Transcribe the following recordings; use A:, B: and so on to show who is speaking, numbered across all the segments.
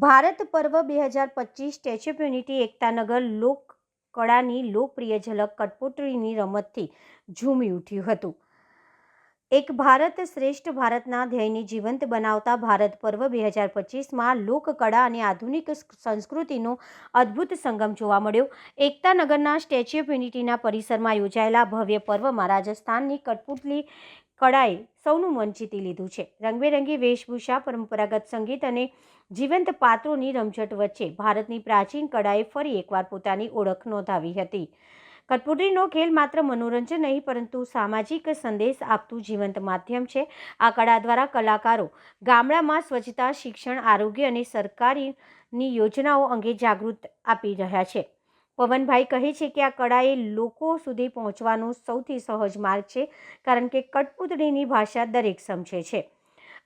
A: ભારત પર્વ બે હજાર પચીસ સ્ટેચ્યુ ઓફ યુનિટી એકતાનગર લોક કળાની લોકપ્રિય ઝલક કટપુતળીની રમતથી ઝૂમી ઉઠ્યું હતું. એક ભારત શ્રેષ્ઠ ભારતના ધ્યેયને જીવંત બનાવતા ભારત પર્વ બે હજાર પચીસમાં લોકકળા અને આધુનિક સંસ્કૃતિનો અદ્ભુત સંગમ જોવા મળ્યો. એકતાનગરના સ્ટેચ્યુ ઓફ યુનિટીના પરિસરમાં યોજાયેલા ભવ્ય પર્વમાં રાજસ્થાનની કઠપૂતળી કળાએ સૌનું મન જીતી લીધું છે. રંગબેરંગી વેશભૂષા, પરંપરાગત સંગીત અને જીવંત પાત્રોની રમઝટ વચ્ચે ભારતની પ્રાચીન કળાએ ફરી એકવાર પોતાની ઓળખ નોંધાવી હતી. કઠપૂતળીનો ખેલ માત્ર મનોરંજન નહીં, પરંતુ સામાજિક સંદેશ આપતું જીવંત માધ્યમ છે. આ કળા દ્વારા કલાકારો ગામડામાં સ્વચ્છતા, શિક્ષણ, આરોગ્ય અને સરકારીની યોજનાઓ અંગે જાગૃત આપી રહ્યા છે. પવનભાઈ કહે છે કે આ કળા એ લોકો સુધી પહોંચવાનો સૌથી સહજ માર્ગ છે, કારણ કે કઠપૂતળીની ભાષા દરેક સમજે છે.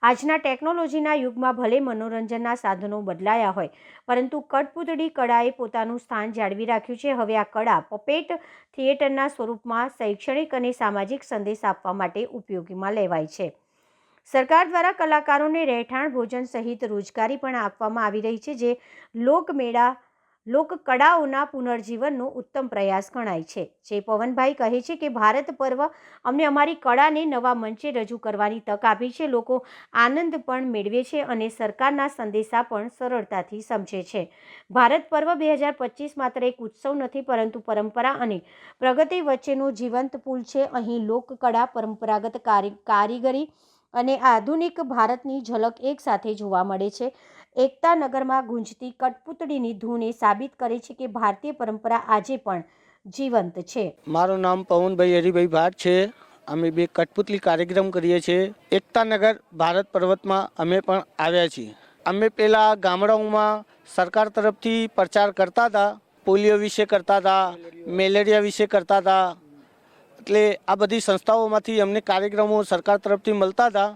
A: આજના ટેકનોલોજીના યુગમાં ભલે મનોરંજનના સાધનો બદલાયા હોય, પરંતુ કઠપૂતળી કળાએ પોતાનું સ્થાન જાળવી રાખ્યું છે. હવે આ કળા પપેટ થિયેટરના સ્વરૂપમાં શૈક્ષણિક અને સામાજિક સંદેશ આપવા માટે ઉપયોગીમાં લેવાય છે. સરકાર દ્વારા કલાકારોને રહેઠાણ ભોજન સહિત રોજગારી પણ આપવામાં આવી રહી છે, જે લોકમેળા લોકકળાઓના પુનર્જીવનનો ઉત્તમ પ્રયાસ ગણાય છે. જે પવનભાઈ કહે છે કે, ભારત પર્વ અમને અમારી કળાને નવા મંચે રજૂ કરવાની તક આપી છે. લોકો આનંદ પણ મેળવે છે અને સરકારના સંદેશા પણ સરળતાથી સમજે છે. ભારત પર્વ બે હજાર પચીસ માત્ર એક ઉત્સવ નથી, પરંતુ પરંપરા અને પ્રગતિ વચ્ચેનો જીવંત પુલ છે. અહીં લોકકળા, પરંપરાગત કારી કારીગરી અને આધુનિક ભારતની ઝલક એકસાથે જોવા મળે છે. એકતા નગરમાં ગુંજતી કઠપૂતળીની ધૂને સાબિત કરે છે કે ભારતીય પરંપરા આજે પણ જીવંત છે.
B: મારું નામ પવનભાઈ હરિભાઈ ભાટ છે. અમે બે કઠપુતલી કાર્યક્રમ કરીએ છીએ. એકતાનગર ભારત પર્વતમાં અમે પણ આવ્યા છીએ. અમે પહેલાં ગામડાઓમાં સરકાર તરફથી પ્રચાર કરતા હતા, પોલિયો વિશે કરતા હતા, મેલેરિયા વિશે કરતા હતા. એટલે આ બધી સંસ્થાઓમાંથી અમને કાર્યક્રમો સરકાર તરફથી મળતા હતા.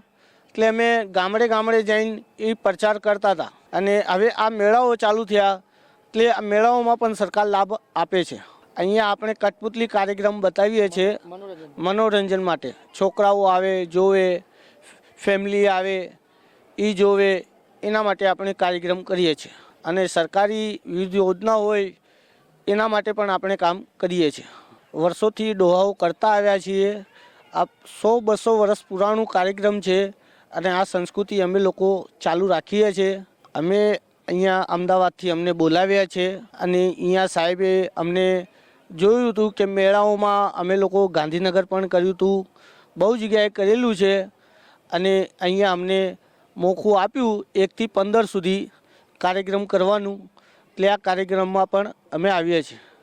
B: એટલે અમે ગામડે ગામડે જઈને એ પ્રચાર કરતા હતા. અને હવે આ મેળાઓ ચાલુ થયા, એટલે આ મેળાઓમાં પણ સરકાર લાભ આપે છે. અહીંયા આપણે કઠપુતલી કાર્યક્રમ બતાવીએ છીએ મનોરંજન માટે. છોકરાઓ આવે, જોવે, ફેમિલી આવે એ જોવે, એના માટે આપણે કાર્યક્રમ કરીએ છીએ. અને સરકારી વિવિધ યોજના હોય, એના માટે પણ આપણે કામ કરીએ છીએ. વર્ષોથી ડોહાઓ કરતા આવ્યા છીએ. આ સો બસો વર્ષ પુરાણું કાર્યક્રમ છે. અને આ સંસ્કૃતિ અમે લોકો ચાલુ રાખીએ છીએ. અમે અહીંયા અમદાવાદથી અમને બોલાવ્યા છે અને અહીંયા સાહેબે અમને જોયું હતું કે મેળાઓમાં અમે લોકો ગાંધીનગર પણ કર્યું હતું. બહુ જગ્યાએ કરેલું છે અને અહીંયા અમને મોખું આપ્યું એકથી પંદર સુધી કાર્યક્રમ કરવાનું. એટલે આ કાર્યક્રમમાં પણ અમે આવીએ છીએ.